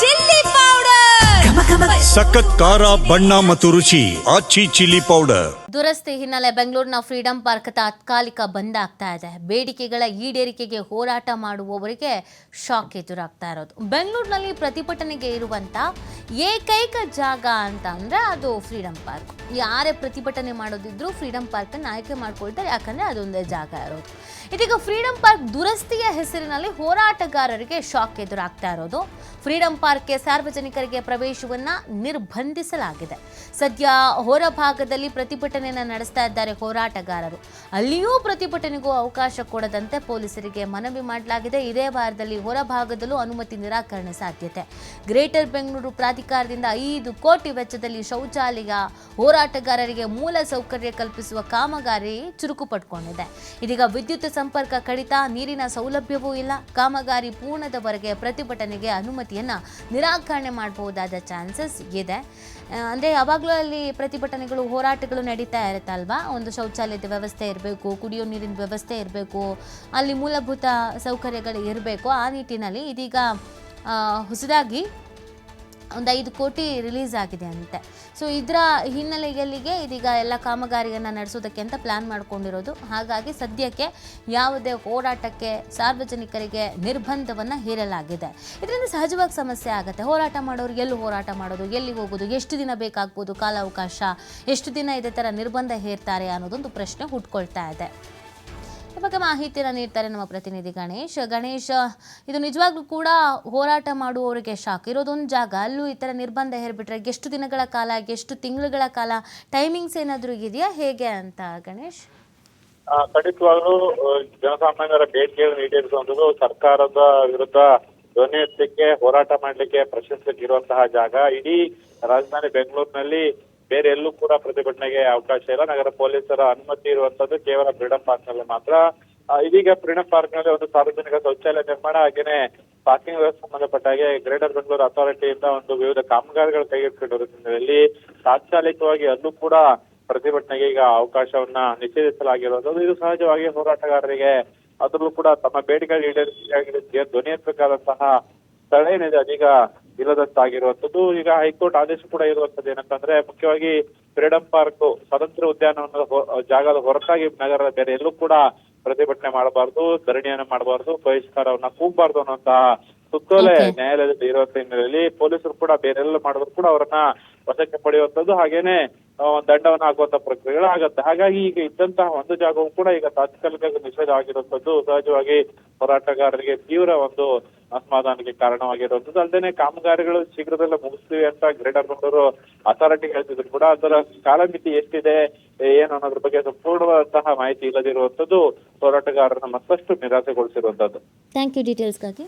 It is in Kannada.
Chilli powder. ಸಖತ್ ಖಾರ ಬಣ್ಣ ಮತ್ತು ರುಚಿ ಆಚಿ ಚಿಲ್ಲಿ ಪೌಡರ್. ದುರಸ್ತಿ ಹಿನ್ನೆಲೆ ಬೆಂಗಳೂರಿನ ಫ್ರೀಡಂ ಪಾರ್ಕ್ ತಾತ್ಕಾಲಿಕ ಬಂದ್ ಆಗ್ತಾ ಇದೆ. ಬೇಡಿಕೆಗಳ ಈಡೇರಿಕೆಗೆ ಹೋರಾಟ ಮಾಡುವವರಿಗೆ ಶಾಕ್ ಎದುರಾಗ್ತಾ ಇರೋದು. ಬೆಂಗಳೂರಿನಲ್ಲಿ ಪ್ರತಿಭಟನೆಗೆ ಇರುವಂತ ಏಕೈಕ ಜಾಗ ಅಂತ ಅಂದ್ರೆ ಅದು ಫ್ರೀಡಂ ಪಾರ್ಕ್. ಯಾರೇ ಪ್ರತಿಭಟನೆ ಮಾಡೋದಿದ್ರು ಫ್ರೀಡಂ ಪಾರ್ಕ್ ಅನ್ನು ಆಯ್ಕೆ ಮಾಡ್ಕೊಳ್ತಾರೆ ಯಾಕಂದ್ರೆ ಅದೊಂದೇ ಜಾಗ ಇರೋದು. ಇದೀಗ ಫ್ರೀಡಂ ಪಾರ್ಕ್ ದುರಸ್ತಿಯ ಹೆಸರಿನಲ್ಲಿ ಹೋರಾಟಗಾರರಿಗೆ ಶಾಕ್ ಎದುರಾಗ್ತಾ ಇರೋದು. ಫ್ರೀಡಂ ಪಾರ್ಕ್ಗೆ ಸಾರ್ವಜನಿಕರಿಗೆ ಪ್ರವೇಶವನ್ನ ನಿರ್ಬಂಧಿಸಲಾಗಿದೆ. ಸದ್ಯ ಹೊರಭಾಗದಲ್ಲಿ ಪ್ರತಿಭಟನೆಯನ್ನು ನಡೆಸ್ತಾ ಇದ್ದಾರೆ ಹೋರಾಟಗಾರರು. ಅಲ್ಲಿಯೂ ಪ್ರತಿಭಟನೆಗೂ ಅವಕಾಶ ಕೊಡದಂತೆ ಪೊಲೀಸರಿಗೆ ಮನವಿ ಮಾಡಲಾಗಿದೆ. ಇದೇ ವಾರದಲ್ಲಿ ಹೊರಭಾಗದಲ್ಲೂ ಅನುಮತಿ ನಿರಾಕರಣೆ ಸಾಧ್ಯತೆ. ಗ್ರೇಟರ್ ಬೆಂಗಳೂರು ಪ್ರಾಧಿಕಾರದಿಂದ ಐದು ಕೋಟಿ ವೆಚ್ಚದಲ್ಲಿ ಶೌಚಾಲಯ ಹೋರಾಟಗಾರರಿಗೆ ಮೂಲ ಸೌಕರ್ಯ ಕಲ್ಪಿಸುವ ಕಾಮಗಾರಿ ಚುರುಕು ಪಡ್ಕೊಂಡಿದೆ ಇದೀಗ ವಿದ್ಯುತ್ ಸಂಪರ್ಕ ಕಡಿತ, ನೀರಿನ ಸೌಲಭ್ಯವೂ ಇಲ್ಲ. ಕಾಮಗಾರಿ ಪೂರ್ಣದವರೆಗೆ ಪ್ರತಿಭಟನೆಗೆ ಅನುಮತಿಯನ್ನು ನಿರಾಕರಣೆ ಮಾಡಬಹುದಾದ ಚಾನ್ಸಸ್ ಇದೆ. ಅಂದರೆ ಯಾವಾಗಲೂ ಅಲ್ಲಿ ಪ್ರತಿಭಟನೆಗಳು, ಹೋರಾಟಗಳು ನಡೀತಾ ಇರುತ್ತಲ್ವಾ? ಒಂದು ಶೌಚಾಲಯದ ವ್ಯವಸ್ಥೆ ಇರಬೇಕು, ಕುಡಿಯೋ ನೀರಿನ ವ್ಯವಸ್ಥೆ ಇರಬೇಕು, ಅಲ್ಲಿ ಮೂಲಭೂತ ಸೌಕರ್ಯಗಳು ಇರಬೇಕು. ಆ ನಿಟ್ಟಿನಲ್ಲಿ ಇದೀಗ ಹೊಸದಾಗಿ ಒಂದು ಐದು ಕೋಟಿ ರಿಲೀಸ್ ಆಗಿದೆ ಅಂತೆ. ಸೊ ಇದರ ಹಿನ್ನೆಲೆಯಲ್ಲಿಗೆ ಇದೀಗ ಎಲ್ಲ ಕಾಮಗಾರಿಯನ್ನು ನಡೆಸೋದಕ್ಕೆ ಅಂತ ಪ್ಲ್ಯಾನ್ ಮಾಡ್ಕೊಂಡಿರೋದು. ಹಾಗಾಗಿ ಸದ್ಯಕ್ಕೆ ಯಾವುದೇ ಹೋರಾಟಕ್ಕೆ ಸಾರ್ವಜನಿಕರಿಗೆ ನಿರ್ಬಂಧವನ್ನು ಹೇರಲಾಗಿದೆ. ಇದರಿಂದ ಸಹಜವಾಗಿ ಸಮಸ್ಯೆ ಆಗುತ್ತೆ. ಹೋರಾಟ ಮಾಡೋರು ಎಲ್ಲಿ ಹೋರಾಟ ಮಾಡೋದು ಎಲ್ಲಿ ಹೋಗೋದು, ಎಷ್ಟು ದಿನ ಬೇಕಾಗ್ಬೋದು ಕಾಲಾವಕಾಶ, ಎಷ್ಟು ದಿನ ಇದೇ ಥರ ನಿರ್ಬಂಧ ಹೇರ್ತಾರೆ ಅನ್ನೋದೊಂದು ಪ್ರಶ್ನೆ ಹುಟ್ಕೊಳ್ತಾ ಇದೆ. ಬಗ್ಗೆ ಮಾಹಿತಿಯನ್ನು ನೀಡ್ತಾರೆ ನಮ್ಮ ಪ್ರತಿನಿಧಿ ಗಣೇಶ್. ಗಣೇಶ್, ಇದು ನಿಜವಾಗ್ಲೂ ಕೂಡ ಹೋರಾಟ ಮಾಡುವವರಿಗೆ ಶಾಕ್. ಇರೋದೊಂದು ಜಾಗ ಅಲ್ಲೂ ಈ ಥರ ನಿರ್ಬಂಧ ಹೇರ್ಬಿಟ್ರೆ ಎಷ್ಟು ದಿನಗಳ ಕಾಲ, ಎಷ್ಟು ತಿಂಗಳುಗಳ ಕಾಲ ಟೈಮಿಂಗ್ಸ್ ಏನಾದರೂ ಇದೆಯಾ? ಹೇಗೆ ಅಂತ ಗಣೇಶ್? ಖಂಡಿತವಾಗ್ಲೂ ಜನಸಾಮಾನ್ಯರ ಬೇಡಿಕೆಗಳನ್ನು ಈಡೇರಿಸುವಂಥದ್ದು ಸರ್ಕಾರದ ವಿರುದ್ಧ ಧ್ವನಿ ಎತ್ತಲಿಕ್ಕೆ, ಹೋರಾಟ ಮಾಡ್ಲಿಕ್ಕೆ ಪ್ರಶಸ್ತಿ ಇರುವಂತಹ ಜಾಗ. ಇಡೀ ರಾಜಧಾನಿ ಬೆಂಗಳೂರಿನಲ್ಲಿ ಬೇರೆ ಎಲ್ಲೂ ಕೂಡ ಪ್ರತಿಭಟನೆಗೆ ಅವಕಾಶ ಇಲ್ಲ. ನಗರ ಪೊಲೀಸರ ಅನುಮತಿ ಇರುವಂತದ್ದು ಕೇವಲ ಫ್ರೀಡಂ ಪಾರ್ಕ್ನಲ್ಲಿ ಮಾತ್ರ ಇದೀಗ ಫ್ರೀಡಂ ಪಾರ್ಕ್ನಲ್ಲಿ ಒಂದು ಸಾರ್ವಜನಿಕ ಶೌಚಾಲಯ ನಿರ್ಮಾಣ ಹಾಗೇನೆ ಪಾರ್ಕಿಂಗ್ ವ್ಯವಸ್ಥೆ ಸಂಬಂಧಪಟ್ಟ ಹಾಗೆ ಗ್ರೇಟರ್ ಬೆಂಗಳೂರು ಅಥಾರಿಟಿಯಿಂದ ಒಂದು ವಿವಿಧ ಕಾಮಗಾರಿಗಳು ಕೈಗೆತ್ತಿಕೊಂಡಿರೋ ಹಿನ್ನೆಲೆಯಲ್ಲಿ ತಾತ್ಕಾಲಿಕವಾಗಿ ಅಲ್ಲೂ ಕೂಡ ಪ್ರತಿಭಟನೆಗೆ ಈಗ ಅವಕಾಶವನ್ನ ನಿಷೇಧಿಸಲಾಗಿರುವಂತದ್ದು. ಇದು ಸಹಜವಾಗಿ ಹೋರಾಟಗಾರರಿಗೆ ಅದರಲ್ಲೂ ಕೂಡ ತಮ್ಮ ಬೇಡಿಕೆ ಈಡೇರಿಕೆಯಾಗಿರುತ್ತೆ ಧ್ವನಿ ಎತ್ತಬೇಕಾದಂತಹ ಸ್ಥಳ ಏನಿದೆ, ಅದೀಗ ಇಲ್ಲದಂತಾಗಿರುವಂತದ್ದು ಈಗ ಹೈಕೋರ್ಟ್ ಆದೇಶ ಕೂಡ ಇರುವಂತದ್ದು ಏನಂತಂದ್ರೆ ಮುಖ್ಯವಾಗಿ ಫ್ರೀಡಂ ಪಾರ್ಕ್ ಸ್ವತಂತ್ರ ಉದ್ಯಾನವನದ ಜಾಗದ ಹೊರತಾಗಿ ನಗರದ ಬೇರೆ ಎಲ್ಲೂ ಕೂಡ ಪ್ರತಿಭಟನೆ ಮಾಡಬಾರ್ದು ಧರಣಿಯನ್ನು ಮಾಡಬಾರ್ದು ಬಹಿಷ್ಕಾರವನ್ನ ಕೂಗಬಾರ್ದು ಅನ್ನುವಂತಹ ಸುತ್ತೋಲೆ. ನ್ಯಾಯಾಲಯದಲ್ಲಿ ಇರುವಂತ ಹಿನ್ನೆಲೆಯಲ್ಲಿ ಪೊಲೀಸರು ಕೂಡ ಬೇರೆಲ್ಲ ಮಾಡಿದ್ರು ಕೂಡ ಅವರನ್ನ ವಶಕ್ಕೆ ಪಡೆಯುವಂತದ್ದು ಹಾಗೇನೆ ದಂಡವನ್ನ ಹಾಕುವಂತ ಪ್ರಕ್ರಿಯೆಗಳು ಆಗತ್ತೆ. ಹಾಗಾಗಿ ಈಗ ಇದ್ದಂತಹ ಒಂದು ಜಾಗವು ಕೂಡ ಈಗ ತಾತ್ಕಾಲಿಕ ನಿಷೇಧ ಆಗಿರುವಂತದ್ದು. ಸಹಜವಾಗಿ ಹೋರಾಟಗಾರರಿಗೆ ತೀವ್ರ ಒಂದು ಅಸಮಾಧಾನಕ್ಕೆ ಕಾರಣವಾಗಿರುವಂತದ್ದು. ಅಲ್ಲದೆ ಕಾಮಗಾರಿಗಳು ಶೀಘ್ರದಲ್ಲೇ ಮುಗಿಸ್ತೀವಿ ಅಂತ ಗ್ರೇಟರ್ ಬೆಂಗಳೂರು ಅಥಾರಿಟಿ ಹೇಳ್ತಿದ್ರು ಕೂಡ. ಅದರ ಕಾಲಮಿತಿ ಎಷ್ಟಿದೆ, ಏನು ಅನ್ನೋದ್ರ ಬಗ್ಗೆ ಸಂಪೂರ್ಣವಾದಂತಹ ಮಾಹಿತಿ ಇಲ್ಲದಿರುವಂತದ್ದು ಹೋರಾಟಗಾರರನ್ನ ಮತ್ತಷ್ಟು ನಿರಾಸೆಗೊಳಿಸಿರುವಂತದ್ದು. Thank you ಡೀಟೇಲ್ಸ್ಗಾಗಿ